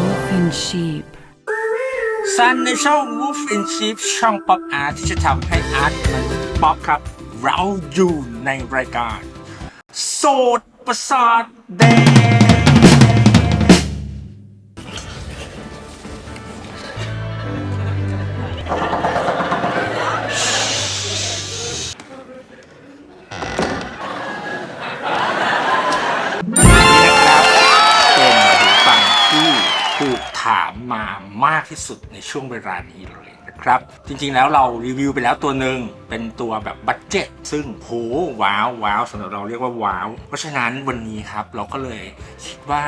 Wolf in sheep. ซันในช่อง Wolf in Sheep ช่องป๊อปอาร์ตที่จะทำให้อาร์ตมันป๊อปครับ เราอยู่ในรายการ โสดประสาทแดง ช่วงเวลานี้เลยนะครับ จริงๆแล้วเรารีวิวไปแล้วตัวหนึ่งเป็นตัวแบบบัตเจ็ตซึ่งโหว้าวว้าวสำหรับเราเรียกว่าว้าว เพราะฉะนั้นวันนี้ครับเราก็เลยคิดว่า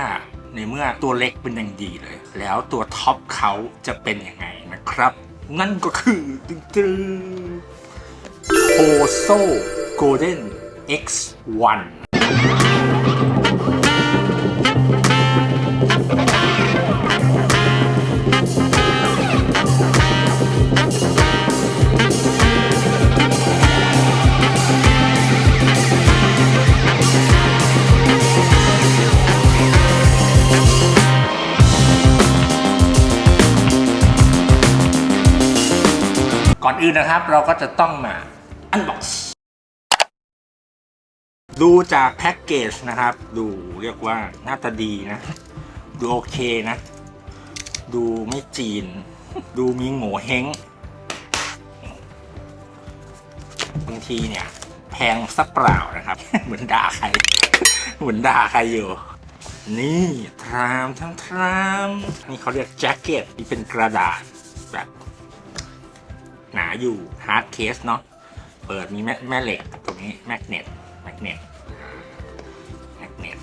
ในเมื่อตัวเล็กเป็นอย่างดีเลย แล้วตัวท็อปเขาจะเป็นยังไงนะครับ นั่นก็คือตึ้งโ o โซ Golden X1 ก่อน อื่นนะครับ เราก็จะต้องมาอันบ็อกซ์ดูจากแพ็กเกจนะครับ ดูเรียกว่าหน้าตาดีนะ ดูโอเคนะ ดูไม่จีน ดูมีโง่เฮงบางทีเนี่ย แพงสักเปล่านะครับ เหมือนด่าใคร เหมือนด่าใครอยู่ นี่ทรามทั้งทรามนี่เขาเรียกแจ็คเก็ตที่เป็นกระดาษแบบ หนาอยู่ฮาร์ดเคสเนาะเปิดมีแม่แม่เหล็กตรงนี้แมกเนตแมกเนตแมกเนต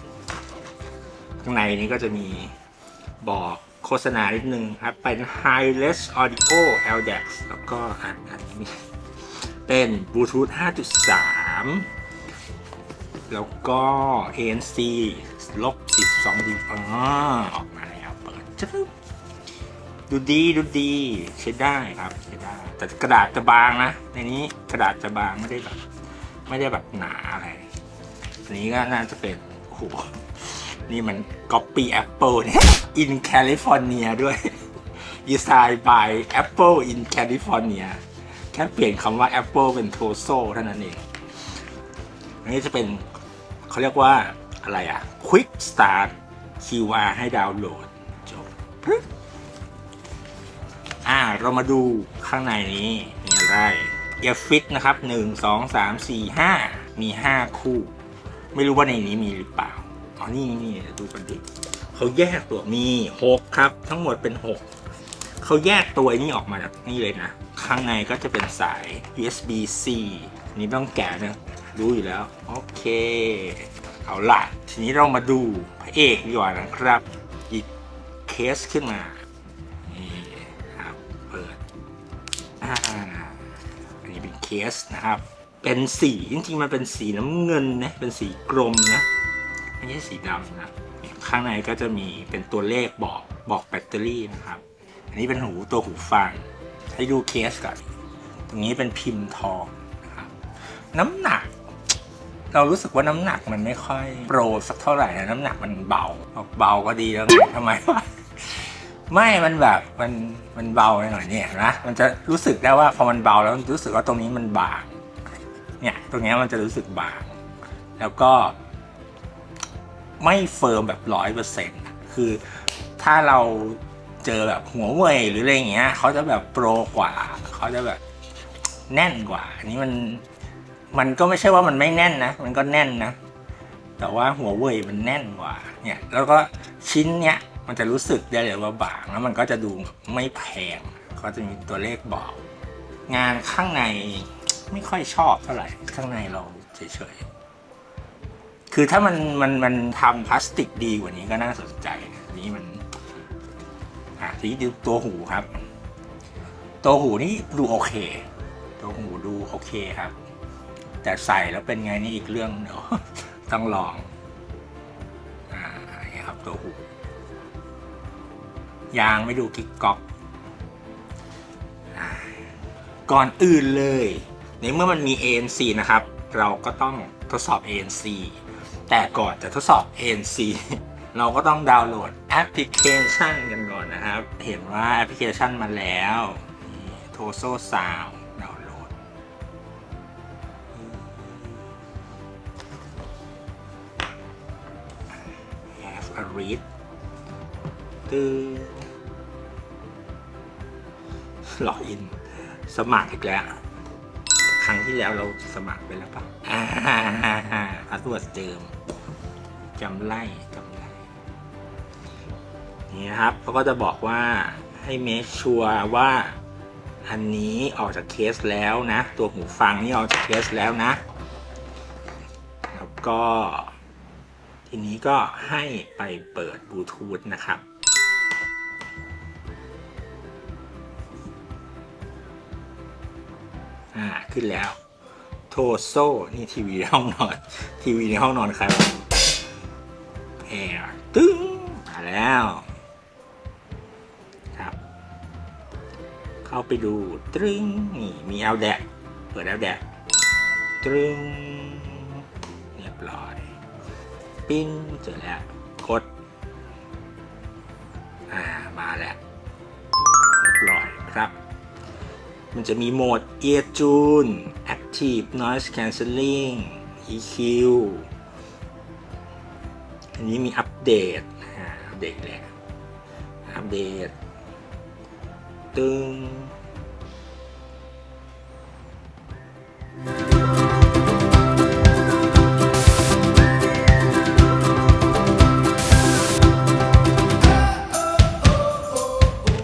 ข้างในนี้ก็จะมีบอกโฆษณานิดนึงครับ เป็น Hi-Res Audio LDAX แล้วก็อ่านอันนี้เป็นบลูทูธ5.3 แล้วก็ ANC ลบ42ดีอ๋อออกมาแล้วเปิดจึ๊บ ดูดีดูดีใช้ได้ครับใช้ได้ แต่กระดาษจะบางนะในนี้กระดาษจะบางไม่ได้แบบ ไม่ได้แบบหนาอะไรอันนี้ก็น่าจะเป็นโอ้โหนี่มัน copy Apple เนี่ย in California ด้วย design by Apple in California แค่เปลี่ยนคำว่า Apple เป็น Toso เท่านั้นเองอันนี้จะเป็นเขาเรียกว่าอะไรอะ Quick Start QR ให้ดาวน์โหลดจบ อ่าเรามาดูข้างในนี้มีอะไรเอฟฟิตนะครับ 1 2 3 4 5 มี 5 คู่ ไม่รู้ว่าในนี้มีหรือเปล่าอ๋อนี่นี่ดูกันดิเขาแยกตัวมี 6 ครับ ทั้งหมดเป็น 6 เขาแยกตัวนี้ออกมาจากนี่เลยนะ ข้างในก็จะเป็นสาย USB C นี่ต้องแกะนะรู้อยู่แล้ว โอเค เอาล่ะ ทีนี้เรามาดูพระเอกดีกว่านะครับหยิบเคสขึ้นมา อันนี้เป็นเคสนะครับ เป็นสีจริงๆ มันเป็นสีน้ำเงินนะ เป็นสีกรมนะไม่ใช่สีดำนะ ข้างในก็จะมีเป็นตัวเลขบอกบอกแบตเตอรี่นะครับ อันนี้เป็นหูตัวหูฟัง ให้ดูเคสก่อน ตรงนี้เป็นพิมพ์ทองนะครับ น้ำหนัก เรารู้สึกว่าน้ำหนักมันไม่ค่อยโปรสักเท่าไหร่นะน้ำหนักมันเบาบอกเบาก็ดีแล้วไงทำไมวะ ไม่มันแบบมันมันเบาไปหน่อยเนี่ยนะมันจะรู้สึกได้ว่าพอมันเบาแล้วมันรู้สึกว่าตรงนี้มันบางเนี่ยตรงเนี้ยมันจะรู้สึกบาง แล้วก็ ไม่เฟิร์มแบบร้อยเปอร์เซ็นต์คือถ้าเราเจอแบบหัวเว่ยหรืออะไรอย่างเงี้ยเขาจะแบบโปรกว่าเขาจะแบบแน่นกว่า อันนี้มันมันก็ไม่ใช่ว่ามันไม่แน่นนะ มันก็แน่นนะ แต่ว่าหัวเว่ยมันแน่นกว่า เนี่ย แล้วก็ชิ้นเนี้ย มันจะรู้สึกได้เลยว่าบางแล้วมันก็จะดูไม่แพงก็จะมีตัวเลขบอก งานข้างในไม่ค่อยชอบเท่าไหร่ข้างในเราเฉยๆคือถ้ามันมันมันทำพลาสติกดีกว่านี้ก็น่าสนใจนนี้มันอะทีนี้ดูตัวหูครับ ตัวหูนี่ดูโอเค ตัวหูดูโอเคครับ แต่ใส่แล้วเป็นไงนี่อีกเรื่องเดี๋ยวต้องลองอ่าอย่างนี้ครับตัวหู ยางไม่ดูกิ๊กก๊อกก่อนอื่นเลยในเมื่อมันมี ANC นะครับ เราก็ต้องทดสอบ ANC แต่ก่อนจะทดสอบ ANC เราก็ต้องดาวน์โหลดแอปพลิเคชันกันก่อนนะครับ เห็นว่าแอปพลิเคชันมาแล้วโทโซซาวดาวน์โหลด have a read ตื้อ ล็อกอิน สมัครอีกแล้ว ครั้งที่แล้วเราสมัครไปแล้วปะอ่าพาสเวิร์ดเดิมจำไล่จำไล่นี่นะครับเขาก็จะบอกว่าให้เมคชัวร์ว่าอันนี้ออกจากเคสแล้วนะ ตัวหูฟังนี่ออกจากเคสแล้วนะ แล้วก็ ทีนี้ก็ให้ไปเปิดบลูทูธนะครับ ขึ้นแล้ว โทโซนี่ทีวีในห้องนอน ทีวีในห้องนอนใครวะแอร์ตึ้งมาแล้วครับ เข้าไปดูตรึงนี่มีแอลแดกเปิดแอลแดกตรึงเรียบร้อย ปิ้นเจอแล้วกดอ่ามาแล้วเรียบร้อยครับ มันจะมีโหมด Ear Tune Active Noise Cancelling EQ อันนี้มีอัปเดตอัปเดตแหละอัปเดต ตึง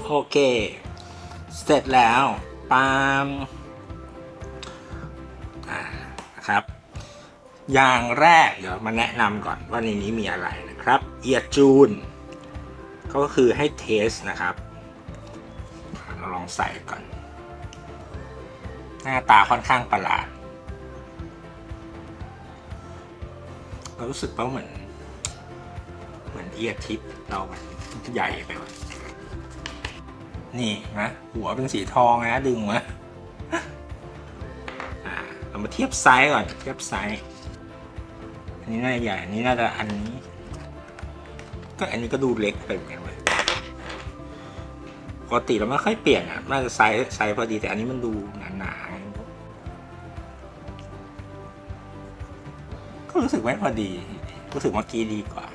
โอเค เสร็จแล้ว ปาล์มอ่านะครับ อย่างแรกเดี๋ยวมาแนะนำก่อนว่าในนี้มีอะไรนะครับเอียจูนก็คือให้เทสนะครับเราลองใส่ก่อน หน้าตาค่อนข้างประหลาดเรารู้สึกว่าเหมือน เหมือนเอียทิปเราใหญ่ไปว่ะ นี่นะหัวเป็นสีทองนะดึงมาเรามาเทียบไซส์ก่อนเทียบไซส์อันนี้น่าจะใหญ่อันนี้น่าจะอันนี้ ก็อันนี้ก็ดูเล็กไปเหมือนกันเลยปกติเราไม่ค่อยเปลี่ยนอะน่าจะไซส์ไซส์พอดีแต่อันนี้มันดูหนาๆก็รู้สึกไม่พอดี รู้สึกเมื่อกี้ดีกว่า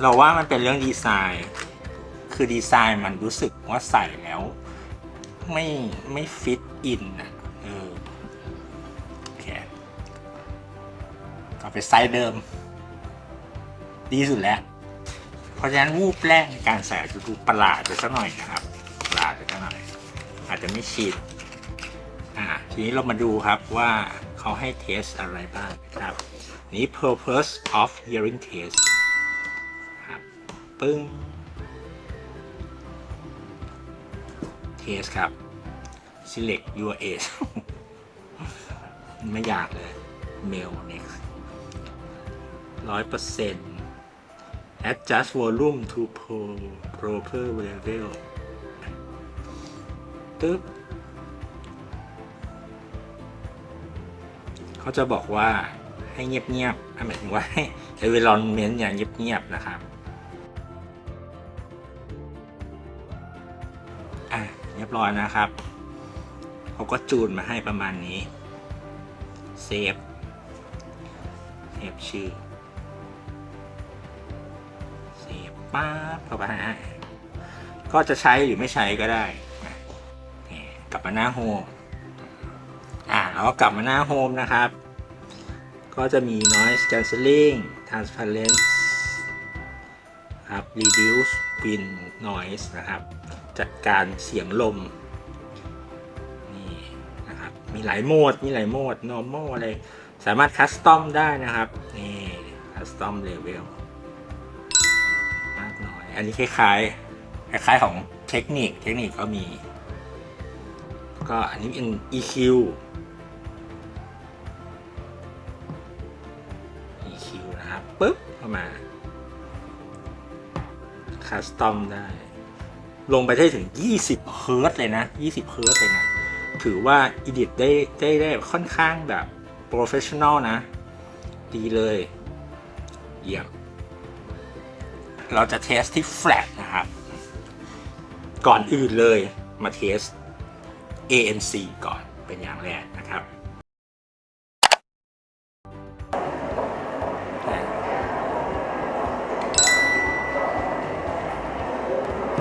เราว่ามันเป็นเรื่องดีไซน์ คือดีไซน์มันรู้สึกว่าใส่แล้ว ไม่ไม่ฟิตอินอะเออโอเคก็ไปไซส์เดิม ดีสุดแล้ว เพราะฉะนั้นวูบแรกในการใส่จะดูประหลาดไปสักหน่อยนะครับประหลาดไปสักหน่อย อาจจะไม่ชินอ่าทีนี้เรามาดูครับว่าเขาให้เทสอะไรบ้างครับนี่ purpose of hearing test ครับ ปึ้ง เทสครับ select your age ไม่ยากเลย mail next ร้อยเปอร์เซ็นต์ adjust volume to pro- proper level ตึ๊บเขาจะบอกว่าให้เงียบๆหมายถึงว่าให้ environment อย่างเงียบๆนะครับ รียบร้อยนะครับเขาก็จูนมาให้ประมาณนี้เซฟเซฟชื่อเซฟป๊าบเข้าไปฮะก็จะใช้หรือไม่ใช้ก็ได้นะกลับมาหน้าโฮมอะแล้วก็กลับมาหน้าโฮมนะครับ ก็จะมี noise cancelling transparent นะครับ reduce wind noise นะครับ จัดการเสียงลม นี่นะครับ มีหลายโหมด มีหลายโหมด normal อะไร สามารถคัสตอมได้นะครับ นี่คัสตอมเลเวลมากน้อย อันนี้คล้ายๆ คล้ายๆของเทคนิค เทคนิคก็มี ก็อันนี้เป็น EQ EQ นะครับ ปึ๊บเข้ามา คัสตอมได้ ลงไปได้ถึง 20 เฮิร์ตซ์เลยนะ 20 เฮิร์ตซ์เลยนะ ถือว่าอิดิทได้ได้ได้ค่อนข้างแบบโปรเฟชชั่นอลนะ ดีเลย เยี่ยม เราจะเทสที่ flat นะครับ ก่อนอื่นเลยมาเทส ANC ก่อนเป็นอย่างแรกนะครับ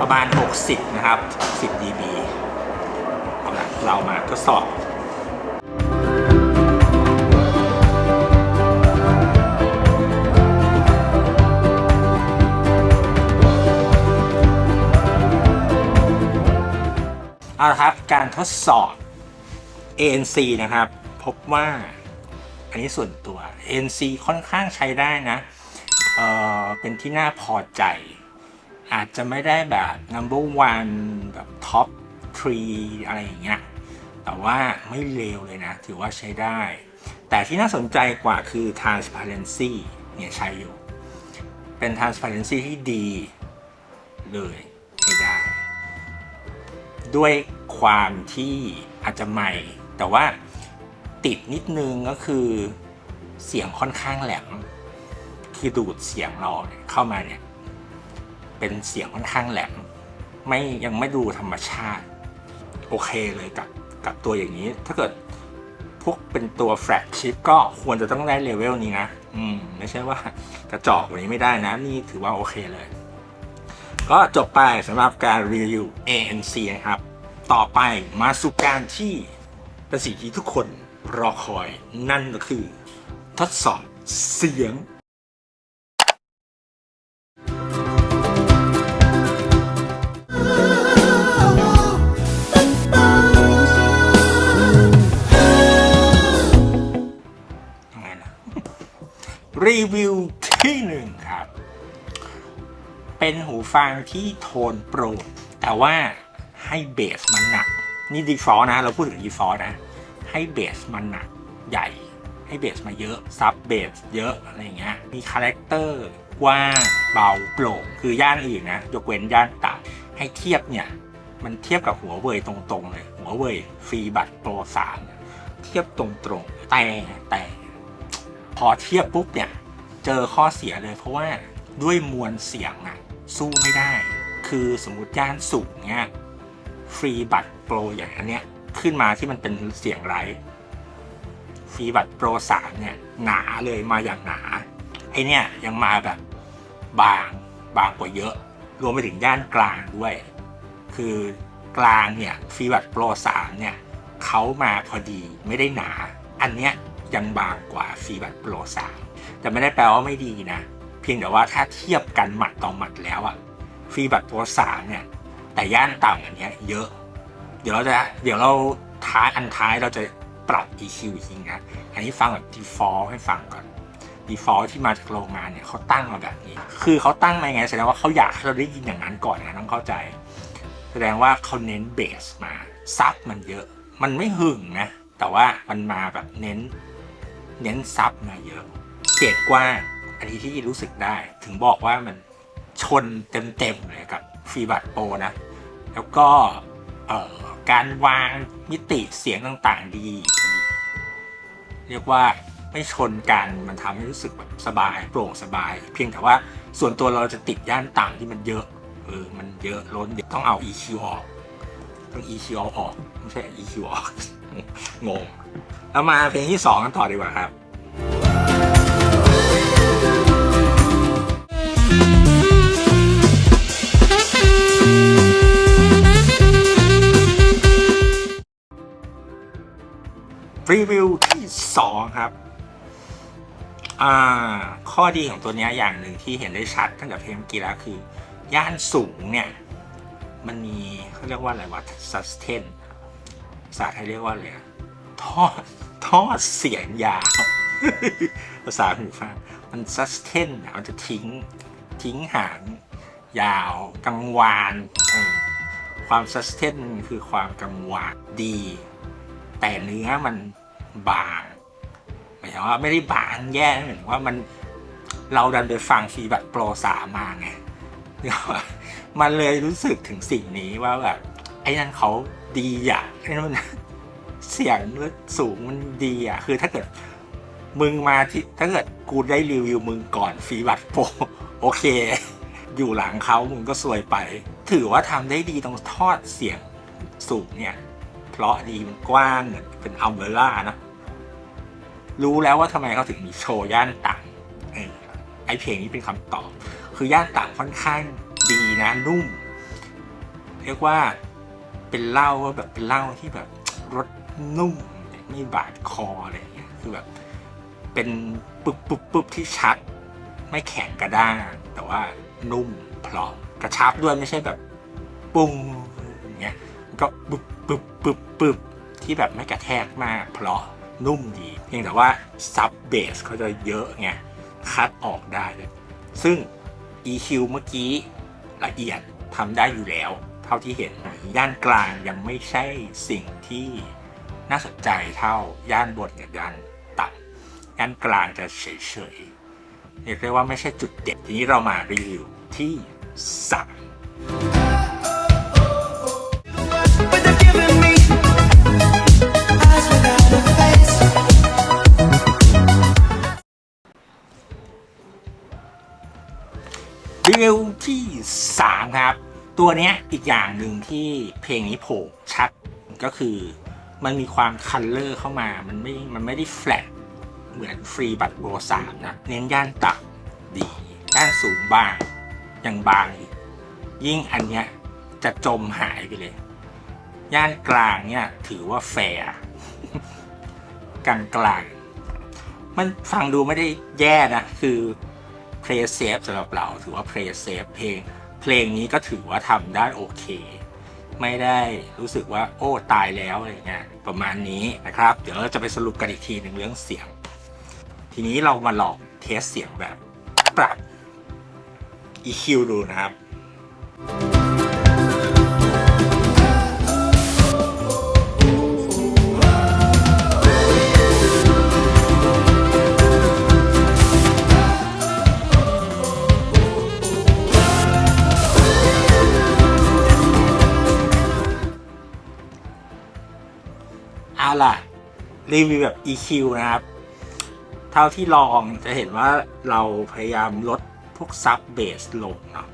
ประมาณ 60 นะครับ 10 dB เอาละเรามาทดสอบเอาละครับ การทดสอบ ANC นะครับ พบว่า อันนี้ส่วนตัว ANC ค่อนข้างใช้ได้นะเเป็นที่น่าพอใจ อาจจะไม่ได้แบบ number one แบบ top three อะไรอย่างเงี้ย แต่ว่าไม่เลวเลยนะ ถือว่าใช้ได้ แต่ที่น่าสนใจกว่าคือ transparency เนี่ยใช้อยู่ เป็น transparency ที่ดีเลยใช้ได้ ด้วยความที่อาจจะใหม่ แต่ว่าติดนิดนึงก็คือเสียงค่อนข้างแหลม คือดูดเสียงเราเนี่ยเข้ามาเนี่ย เป็นเสียงค่อนข้างแหลม ไม่ยังไม่ดูธรรมชาติ โอเคเลยกับกับตัวอย่างนี้ ถ้าเกิดพวกเป็นตัวแฟลกชิปก็ควรจะต้องได้เลเวลนี้นะ อืม ไม่ใช่ว่ากระจอกกว่านี้ไม่ได้นะ นี่ถือว่าโอเคเลย ก็จบไปสำหรับการรีวิว ANC นะครับ ต่อไปมาสู่การที่เป็นสิ่งที่ทุกคนรอคอยนั่นก็คือ ทดสอบเสียงยังไง รีวิวที่หนึ่งครับ เป็นหูฟังที่โทนโปร่งแต่ว่าให้เบสมันหนัก นี่ดีฟอลนะ เราพูดถึงดีฟอลนะ ให้เบสมันหนักใหญ่ให้เบสมาเยอะ ซับเบสเยอะอะไรเงี้ย มีคาแรคเตอร์กว้างเบาโปร่งคือย่านอื่นนะ ยกเว้นย่านต่ำให้เทียบเนี่ย มันเทียบกับหัวเว่ยตรงๆเลย หัวเว่ยฟรีบัตโปรสามเทียบตรงๆ แต่แต่ พอเทียบปุ๊บเนี่ย เจอข้อเสียเลยเพราะว่าด้วยมวลเสียงอะสู้ไม่ได้ คือสมมติย่านสูงเนี่ยฟรีบัตโปรอย่างอันเนี้ยขึ้นมาที่มันเป็นเสียงไรฟรีบัตโปรสามเนี่ยหนาเลยมาอย่างหนาไอเนี่ยยังมาแบบบางบางกว่าเยอะ รวมไปถึงย่านกลางด้วย คือกลางเนี่ยฟรีบัตโปรสามเนี่ยเขามาพอดีไม่ได้หนา อันเนี้ย ยังบางกว่าฟีบัตโปรสามแต่ไม่ได้แปลว่าไม่ดีนะ เพียงแต่ว่าถ้าเทียบกันหมัดต่อหมัดแล้วอะฟีบัตโปรสามเนี่ย แต่ย่านต่ำอันนี้เยอะ เดี๋ยวเราจะเดี๋ยวเราท้ายอันท้ายเราจะปรับ EQ อีกทีนะ อันนี้ฟังแบบ default ให้ฟังก่อน default ที่มาจากโรงงานเนี่ยเขาตั้งมาแบบนี้ คือเขาตั้งมาไงแสดงว่าเขาอยากให้เราได้ยินอย่างนั้นก่อนนะต้องเข้าใจ แสดงว่าเขาเน้นเบสมาซับมันเยอะ มันไม่หึงนะ แต่ว่ามันมาแบบเน้น เน้นซับมาเยอะ เกรดกว้างอันนี้ที่รู้สึกได้ ถึงบอกว่ามันชนเต็มๆเลยกับฟีบัตโปรนะ แล้วก็การวางมิติเสียงต่างๆดี เรียกว่าไม่ชนกันมันทำให้รู้สึกแบบสบาย โปร่งสบาย เพียงแต่ว่าส่วนตัวเราจะติดย่านต่ำที่มันเยอะเออมันเยอะล้นเดี๋ยวต้องเอา EQ ออก ต้อง EQ เอาออก ไม่ใช่ EQ ออก งง แล้วมาเพลงที่สองกันต่อดีกว่าครับรีวิวที่สองครับอ่าข้อดีของตัวนี้อย่างหนึ่งที่เห็นได้ชัดตั้งแต่เพลงเมื่อกี้แล้วคือย่านสูงเนี่ย มันมีเขาเรียกว่าอะไรวะ sustain ภาษาไทยเรียกว่าอะไรอะ ท่อท่อเสียงยาวภาษาหูฟังมัน sustain อะมันจะทิ้ง ทิ้งหางยาวกังวานความ sustain มันคือความกังวานดี แต่เนื้อมันบางหมายถึงว่าไม่ได้บางแย่นะหมายถึงว่ามันเราดันไปฟังฟีบัตโปรสามาไงเนี่ยมันเลยรู้สึกถึงสิ่งนี้ว่าแบบไอ้นั่นเขาดีอะไอ้นั่น เสียงสูงมันดีอะ คือถ้าเกิด มึงมาที่ถ้าเกิดกูได้รีวิวมึงก่อนฟีบัตโปรโอเค อยู่หลังเขามึงก็ซวยไป ถือว่าทำได้ดีตรงทอดเสียงสูงเนี่ย เพราะดีมันกว้างเหมือนเป็นอัมเบร่านะ รู้แล้วว่าทำไมเขาถึงมีโชว์ย่านต่างออไอเพลงนี้เป็นคำตอบ คือย่านต่างค่อนข้างดีนะนุ่ม เรียกว่าเป็นเหล้าว่าแบบเป็นเหล้าที่แบบรส นุ่มไม่บาดคออะไรเงี้ยคือแบบเป็นปึ๊บปึ๊บปึ๊บที่ชัด ไม่แข็งกระด้างแต่ว่านุ่มเพลาะกระชับด้วยไม่ใช่แบบปุ้งอย่างเงี้ยก็ปึ๊บปึ๊บปึ๊บปึ๊บที่แบบไม่กระแทกมากเพราะนุ่มดี เพียงแต่ว่าซับเบสเขาจะเยอะไงคัดออกได้เลยซึ่ง EQ เมื่อกี้ละเอียดทำได้อยู่แล้ว เท่าที่เห็นย่านกลางยังไม่ใช่สิ่งที่ น่าสนใจเท่าย่านบนกับย่านต่ำย่านกลางจะเฉยๆเรียกได้ว่าไม่ใช่จุดเด่นทีนี้เรามารีวิวที่สามรีวิวที่สามครับ ตัวเนี้ยอีกอย่างหนึ่งที่เพลงนี้โผล่ชัดก็คือ มันมีความคัลเลอร์เข้ามา มันไม่ มันไม่ได้แฟลตเหมือนฟรีบัตโบสามนะ เน้นย่านต่ำดีย่านสูงบางยังบางอีก ยิ่งอันเนี้ยจะจมหายไปเลย ย่านกลางเนี่ยถือว่าแฟร์กลางกลางมันฟังดูไม่ได้แย่นะ คือ play safe สำหรับเราถือว่า play safe เพลง เพลงนี้ก็ถือว่าทำได้โอเค ไม่ได้รู้สึกว่าโอ้ตายแล้วอะไรเงี้ยประมาณนี้นะครับ เดี๋ยวเราจะไปสรุปกันอีกทีหนึ่งเรื่องเสียง ทีนี้เรามาลองเทสเสียงแบบปรับ EQ ดูนะครับ รีวิวแบบ EQ นะครับ เท่าที่ลองจะเห็นว่าเราพยายามลดพวกซับเบสลงเนาะ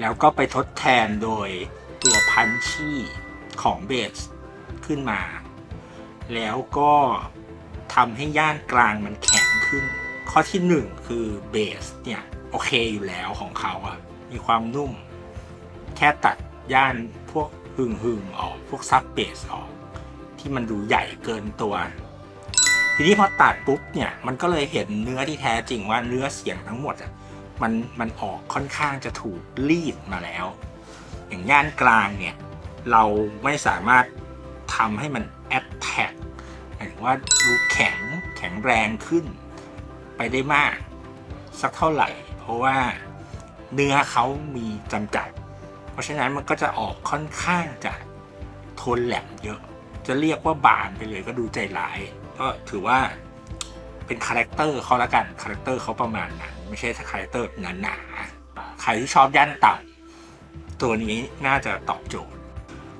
แล้วก็ไปทดแทนโดยตัวพันชี่ของเบสขึ้นมา แล้วก็ทำให้ย่านกลางมันแข็งขึ้น ข้อที่หนึ่งคือเบสเนี่ย โอเคอยู่แล้วของเขาอะมีความนุ่ม แค่ตัดย่านพวกหึ่งหึงๆออก พวกซับเบสออก ที่มันดูใหญ่เกินตัว ทีนี้พอตัดปุ๊บเนี่ยมันก็เลยเห็นเนื้อที่แท้จริงว่าเนื้อเสียงทั้งหมดอะมันมันออกค่อนข้างจะถูกรีดมาแล้ว อย่างย่านกลางเนี่ยเราไม่สามารถทำให้มันแอดแท็กหมายถึงว่าดูแข็งแข็งแรงขึ้น ไปได้มากสักเท่าไหร่ เพราะว่าเนื้อเขามีจำกัด เพราะฉะนั้นมันก็จะออกค่อนข้างจะทนแหลมเยอะ จะเรียกว่าบานไปเลยก็ดูใจร้าย ก็ถือว่าเป็นคาแรคเตอร์เขาละกันคาแรคเตอร์เขาประมาณนั้นไม่ใช่คาแรคเตอร์หนาๆใครที่ชอบย่านต่ำตัวนี้น่าจะตอบโจทย์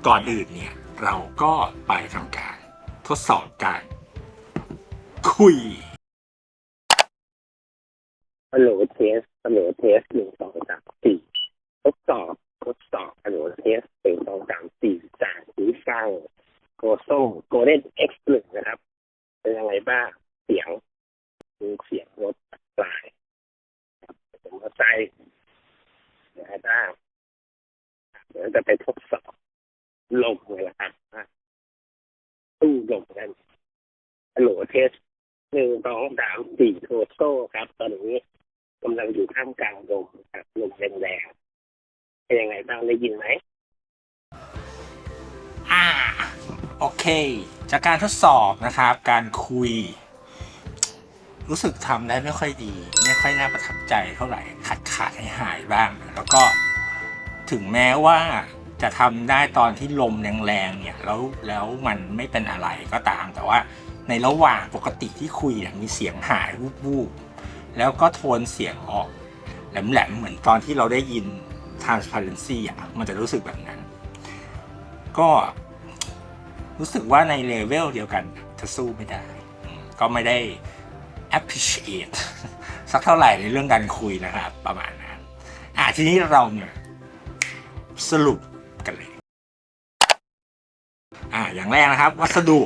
ก่อนอื่นเนี่ย เราก็ไปทำการทดสอบการคุยฮัลโหลเทสฮัลโหลเทสหนึ่งสองสามสี่ทดสอบทดสอบฮัลโหลเทสหนึ่งสองสามสี่จากหูฟังโกโซ่โกลเด้นเอ็กซ์หนึ่งนะครับ เป็นยังไงบ้างเสียงมีเสียงรถปลายผมเข้าใจยังไงบ้างเดี๋ยวจะไปทดสอบลมเลยละครับตู้ลมกันฮัลโหลเทสหนึ่งสองสามสี่โทโซ่ครับ ตอนนี้กำลังอยู่ท่ามกลางลมครับลมแรงๆเป็นยังไงบ้างได้ยินไหมอ่า โอเค จากการทดสอบนะครับ การคุย รู้สึกทำได้ไม่ค่อยดี ไม่ค่อยน่าประทับใจเท่าไหร่ขาดขาดหายหายบ้าง แล้วก็ถึงแม้ว่าจะทำได้ตอนที่ลมแรงๆเนี่ยแล้วแล้วมันไม่เป็นอะไรก็ตาม แต่ว่าในระหว่างปกติที่คุยเนี่ยมีเสียงหายวูบๆแล้วก็โทนเสียงออกแหลมๆเหมือนตอนที่เราได้ยิน transparency อะมันจะรู้สึกแบบนั้น ก็ รู้สึกว่าในเลเวลเดียวกันจะสู้ไม่ได้ ก็ไม่ได้ appreciate สักเท่าไหร่ในเรื่องการคุยนะครับ ประมาณนั้นอะทีนี้เราเนี่ยสรุปกันเลย อะอย่างแรกนะครับ วัสดุ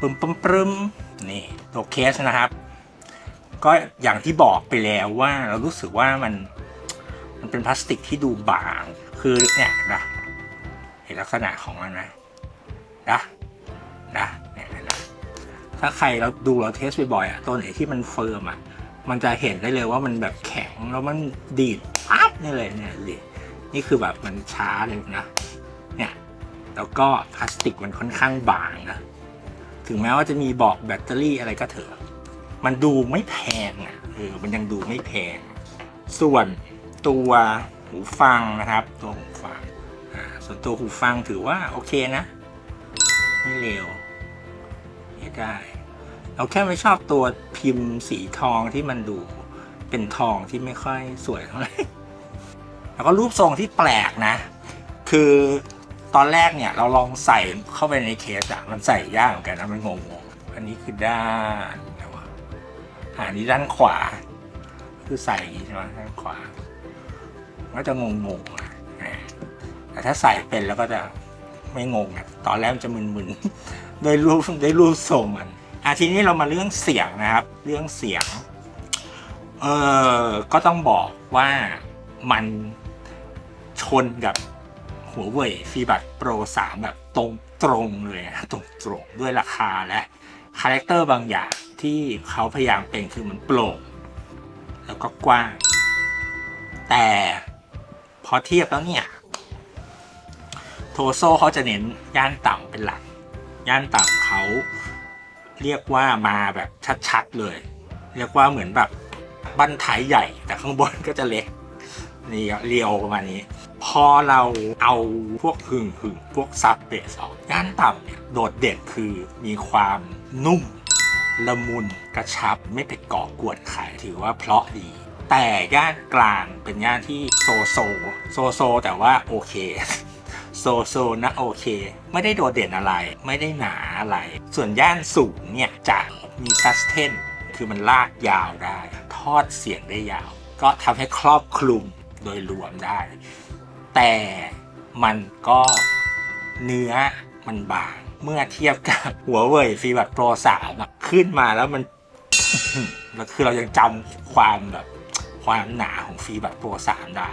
ปึมปึมปึมนี่ตัวเคสนะครับ ก็อย่างที่บอกไปแล้วว่าเรารู้สึกว่ามันมันเป็นพลาสติกที่ดูบาง คือเนี่ยนะเห็นลักษณะของมันไหม นะนะเนี่ยนไหมถ้าใครเราดูเราเทสบ่อยๆอะตัวไหนที่มันเฟิร์มอะมันจะเห็นได้เลยว่ามันแบบแข็งแล้วมันดีดปั๊บนี่เลยเนี่ยดินี่คือแบบมันช้าเลยนะเนี่ยแล้วก็พลาสติกมันค่อนข้างบางนะถึงแม้ว่าจะมีบอกแบตเตอรี่อะไรก็เถอะ มันดูไม่แพงอะเออมันยังดูไม่แพง ส่วนตัวหูฟังนะครับ ตัวหูฟังส่วนตัวหูฟังถือว่าโอเคนะ ไม่เลวไม่ได้ เราแค่ไม่ชอบตัวพิมพ์สีทองที่มันดูเป็นทองที่ไม่ค่อยสวยเท่าไหร่แล้วก็รูปทรงที่แปลกนะ คือตอนแรกเนี่ยเราลองใส่เข้าไปในเคสอะมันใส่ยากเหมือนกันนะมันงงๆอันนี้คือด้านอะไรวะอ่านี้ด้านขวา คือใส่ใช่ไหมด้านขวา ก็จะงงๆแต่ถ้าใส่เป็นแล้วก็จะ ไม่งงอะตอนแรกจะมึนๆโดยรูปโดยรูปทรงมันอะทีนี้เรามาเรื่องเสียงนะครับ เรื่องเสียงเออก็ต้องบอกว่ามันชนกับหัวเว่ยฟีบัตโปร3แบบตรงตรงเลยนะตรงตรงด้วยราคาและคาแรคเตอร์บางอย่างที่เขาพยายามเป็นคือมันโปร่งแล้วก็กว้าง แต่พอเทียบแล้วเนี่ย โทโซเขาจะเน้นย่านต่ำเป็นหลัก ย่านต่ำเขาเรียกว่ามาแบบชัดๆเลย เรียกว่าเหมือนแบบบั้นท้ายใหญ่ แต่ข้างบนก็จะเล็กนี่เรียวประมาณนี้ พอเราเอาพวกหึ่งหึ่งพวกซับเบสออกย่านต่ำเนี่ยโดดเด่นคือมีความนุ่มละมุนกระชับไม่ไปก่อกวนใครถือว่าเพราะดี แต่ย่านกลางเป็นย่านที่โซโซ โซโซ แต่ว่าโอเค โซโซนะโอเค ไม่ได้โดดเด่นอะไร ไม่ได้หนาอะไร ส่วนย่านสูงเนี่ยจะมีซัสเทนคือมันลากยาวได้ ทอดเสียงได้ยาว ก็ทำให้ครอบคลุมโดยรวมได้ แต่มันก็เนื้อมันบาง เมื่อเทียบกับหัวเว่ยฟีบัตโปรสามขึ้นมาแล้วมันแล้วคือเรายังจำความแบบความหนาของฟีบัตโปรสามได้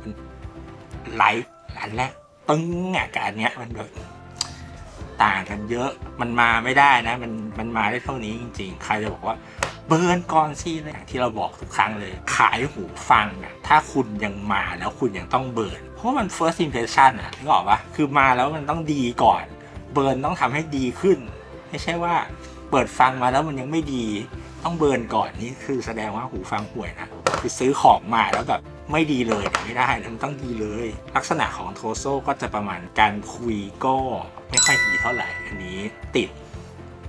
มันไลท์อันแรก ตึ้งอะกับอันเนี้ยมันแบบต่างกันเยอะ มันมาไม่ได้นะ มันมันมาได้เท่านี้จริง ๆ ใครจะบอกว่า เบิร์นก่อนสิเลยอย่างที่เราบอกทุกครั้งเลย ขายหูฟังอะถ้าคุณยังมาแล้วคุณยังต้องเบิร์นเพราะมัน first impression อะนึกออกปะคือมาแล้วมันต้องดีก่อน เบิร์นต้องทำให้ดีขึ้น ไม่ใช่ว่า เปิดฟังมาแล้วมันยังไม่ดี ต้องเบิร์นก่อนนี่คือแสดงว่าหูฟังห่วยนะ คือซื้อของมาแล้วแบบไม่ดีเลยไม่ได้มันต้องดีเลย ลักษณะของโทโซก็จะประมาณการคุยก็ไม่ค่อยดีเท่าไหร่ อันนี้ติด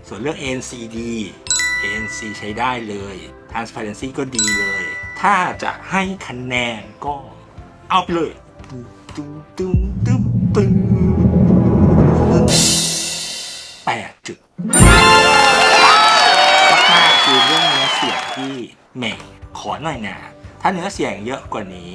ส่วนเรื่อง NCD ANC ใช้ได้เลย Transparency ก็ดีเลย ถ้าจะให้คะแนนก็เอาไปเลยตึ้มตึ้มตึ้มตึ้มแปดจุดกๆคือเรื่องเนื้อเสียงที่แหม่ง ขอหน่อยนะถ้าเนื้อเสียงเยอะกว่านี้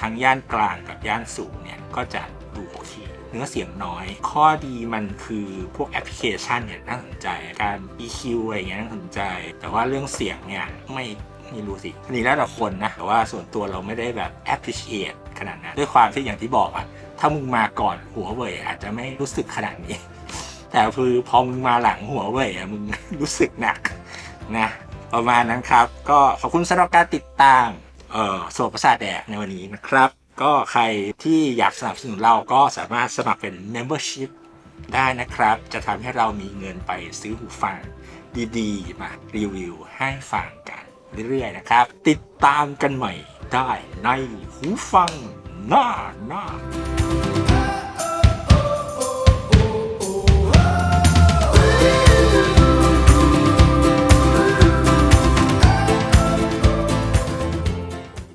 ทั้งย่านกลางกับย่านสูงเนี่ยก็จะดูโอเคเนื้อเสียงน้อย ข้อดีมันคือพวกแอปพลิเคชันเนี่ยน่าสนใจ การ EQ อะไรเงี้ยน่าสนใจ แต่ว่าเรื่องเสียงเนี่ยไม่ไม่รู้สิอันนี้แล้วแต่คนนะ แต่ว่าส่วนตัวเราไม่ได้แบบ appreciate ขนาดนั้น ด้วยความที่อย่างที่บอกอะถ้ามึงมาก่อนหัวเว่ยอาจจะไม่รู้สึกขนาดนี้ แต่คือพอมึงมาหลังหัวเว่ยอะมึงรู้สึกหนักนะ ประมาณนั้นครับ ก็ขอบคุณสำหรับการติดตามเอ่อโสดประสาทแดกในวันนี้นะครับ ก็ใครที่อยากสนับสนุนเราก็สามารถสมัครเป็น Membership ได้นะครับ จะทำให้เรามีเงินไปซื้อหูฟังดีๆ มารีวิวให้ฟังกันเรื่อยๆนะครับ ติดตามกันใหม่ได้ในหูฟังหน้าหน้า